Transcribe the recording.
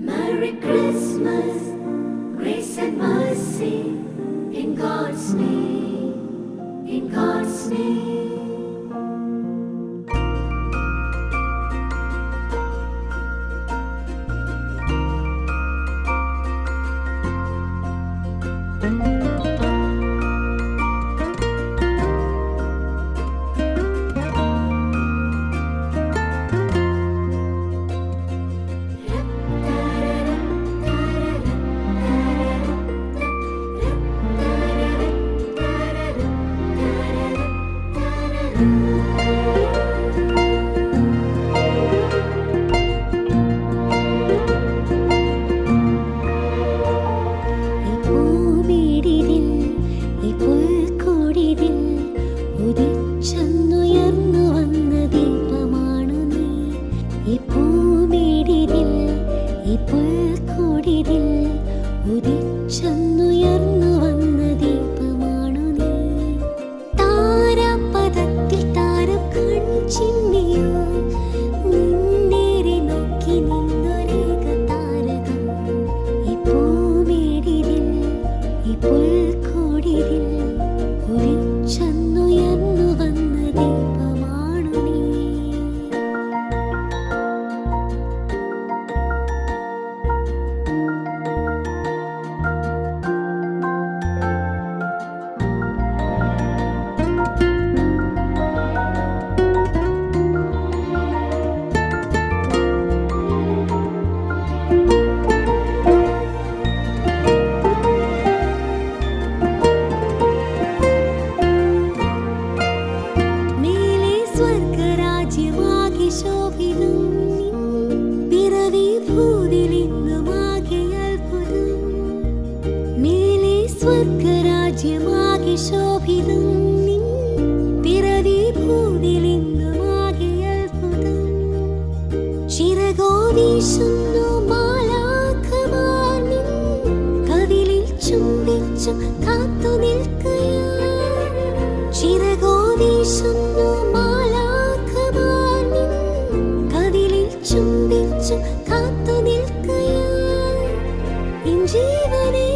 Merry Christmas, grace and mercy in God's name, in God's name. ഇപ്പോൾ കൂടിയതിൽ ഉദിച്ചെന്നുയർ സ്വർഗരാജ്യമാകെ ശോഭിതം. പിറവി ഭൂതിലിംഗമാകെ അത്ഭുതം ജീവനേ